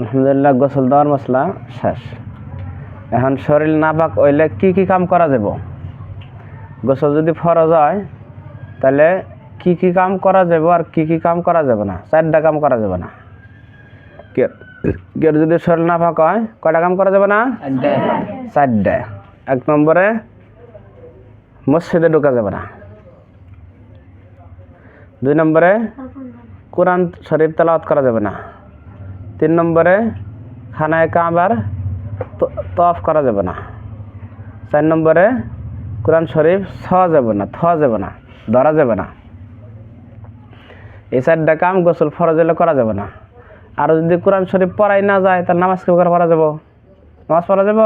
আলহামদুলিল্লাহ গোসল দেওয়ার মশলা শেষ। এখন শরীর নাপাক হইলে কি কি কাম করা যাব গোসল যদি ফরজ হয় তাহলে কি কি কাম করা যাব আর কি কি কাম করা যাবে না? চারটা কাম করা যাবে না। কেউ যদি শরীর নাপাক হয় কয়টা কাম করা যাবে না? চারটা। এক নম্বরে মসজিদে ঢোকা যাবে না। দুই নম্বরে কোরআন শরীফ তেলাওয়াত করা যাবে না। তিন নম্বরে খানায় কাবার তফ করা যাবে না। চার নম্বরে কোরআন শরীফ ছ যাবে না, থ যাবে না, ধরা যাবে না। এই চারটা কাম গোসল ফরজ হলে করা যাবে না। আর যদি কোরআন শরীফ পড়াই না যায় তার নামাজ কি করে পড়া যাব? নামাজ পড়া যাব?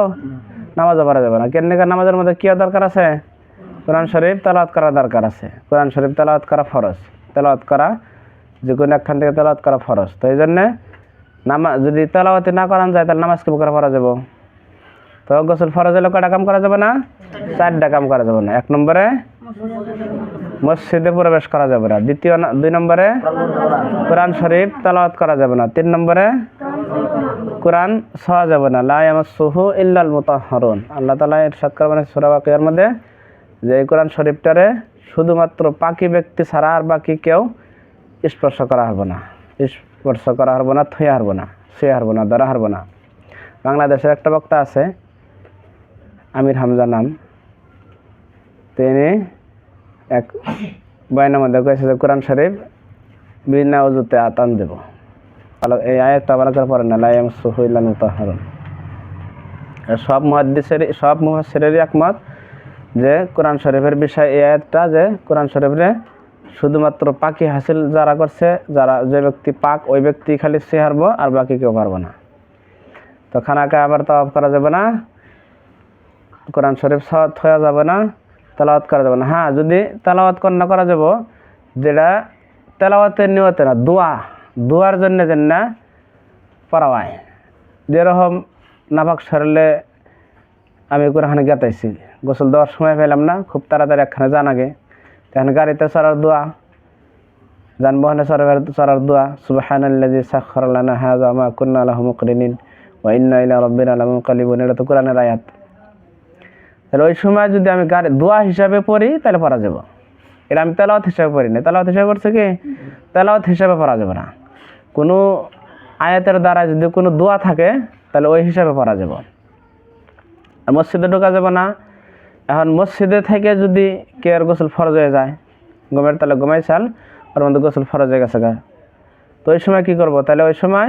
নামাজও পড়া যাবে না। কেন নামাজের মধ্যে কি দরকার আছে? কোরআন শরীফ তেলাওয়াত করা দরকার আছে। কোরআন শরীফ তেলাওয়াত করা ফরজ। তেলাওয়াত করা যে কোনো একখান থেকে তেলাওয়াত করা ফরজ। তো এই জন্যে নামা যদি তেলাওয়াতি না করান যায়, তাহলে নামাজ কি করে পড়া যাব তো গোসল ফরজ হলে কয়টা কাম করা যাবে না? চারটা কাম করা যাবে না। এক নম্বরে মসজিদে প্রবেশ করা যাবে না। দ্বিতীয় দুই নম্বরে কোরআন শরীফ তেলাওয়াত করা যাবে না। তিন নম্বরে কোরআন ছোঁয়া যাবে না। লা ইয়ামাসসুহু ইল্লাল মুতাহহারুন। আল্লাহ তাআলা ইরশাদ করবেন সূরা বাকিয়ার মধ্যে যে এই কোরআন শরীফটারে শুধুমাত্র পাকি ব্যক্তি ছাড়া আর বাকি কেউ স্পর্শ করা হবে না। স্পর্শ করা হবে না, থুয়ে হারবো না, শুয়ে হারবো না, ধরা হারবো না। বাংলাদেশের একটা বক্তা আছে, আমির হামজা নাম। তিনি এক বয়ানের মধ্যে কয়েছে যে, কোরআন শরীফ বিনা অজুতে আতান দেব। ভালো এই আয়াতটা ভালো করে পড়েন না লাইম সুহুইল্লান মুতাহহারুন সব মুহাদ্দিসের সব মুহাসসিরেরই একমত যে, কোরআন শরীফের বিষয় এই আয়াতটা যে, কোরআন শরীফে শুধুমাত্র পাকি হাসিল যারা করছে, যারা যে ব্যক্তি পাক, ওই ব্যক্তি খালি সে হারবো আর বাকি কেউ পারব না। তো খানাকে আবার তওয়াব করা যাবে না। কোরআন শরীফ সাওয়াত হয়ে যাবে না, তেলাওয়াত করা যাবে না। হ্যাঁ যদি তেলাওয়াত কন্যা করা যাব, যেটা তেলাওয়াতের নিয়তে না, দোয়া, দোয়ার জন্য যেন না পড়া হয় যেরকম নাপাক সরলে আমি কোরআন গাতাইছি, গোসল দেওয়ার সময় পেলাম না, খুব তাড়াতাড়ি একখানে জান আগে। তখন গাড়িতে চড়ার দোয়া যানবাহনে চড়ার চড়ার দোয়া সুবহানাল্লাযী সাখখারা লানা হাযা মা কুন্না লাহু মুকরিনিন ওয়া ইন্না ইলা রাব্বিনা লামুনকালিবুন এটা তো কোরআনের আয়াত তাহলে ওই সময় যদি আমি গাড়ি, দোয়া হিসাবে পড়ি, তাহলে পড়া যাব। এটা আমি তেলাওয়াত হিসাবে পড়ি না। তেলাওয়াত হিসাবে পড়ছে কি? তেলাওয়াত হিসাবে পড়া যাবে না। কোনো আয়াতের দ্বারা যদি কোনো দোয়া থাকে, তাহলে ওই হিসাবে পড়া যাব। আর মসজিদে ঢোকা যাবে না। এখন মসজিদে থেকে যদি কেয়ার গোসল ফরজ হয়ে যায় গমের তাহলে গমাই চাল ওর মধ্যে গোসল ফরজ হয়ে গেছে গা। তো ওই সময় কী করব? তাহলে ওই সময়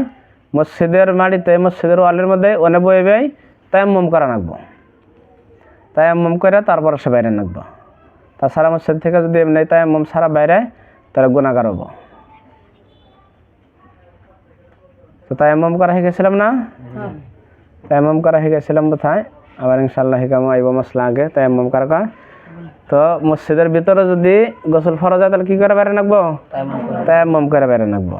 মসজিদের মাটিতে মসজিদের ওয়ালের মধ্যে অনে বয়ে তাই মম করা রাখব তাই মম করে তারপর সে বাইরে রাখব তাছাড়া মসজিদ থেকে যদি এমনি তাই মম সারা বাইরে তাহলে গুণাগার হব। তো তাই মম করা হয়ে গেছিলাম না? তাই মম করা হয়ে গেছিলাম কোথায়? আবার ইনশাল্লাহ হিকামো আইব মশলা আগে তাই এমম করা তো মসজিদের ভিতরে যদি গোসল ফরজ হয় তাহলে কি করে বাইরে নাকবো? তাই মম করে বাইরে রাখব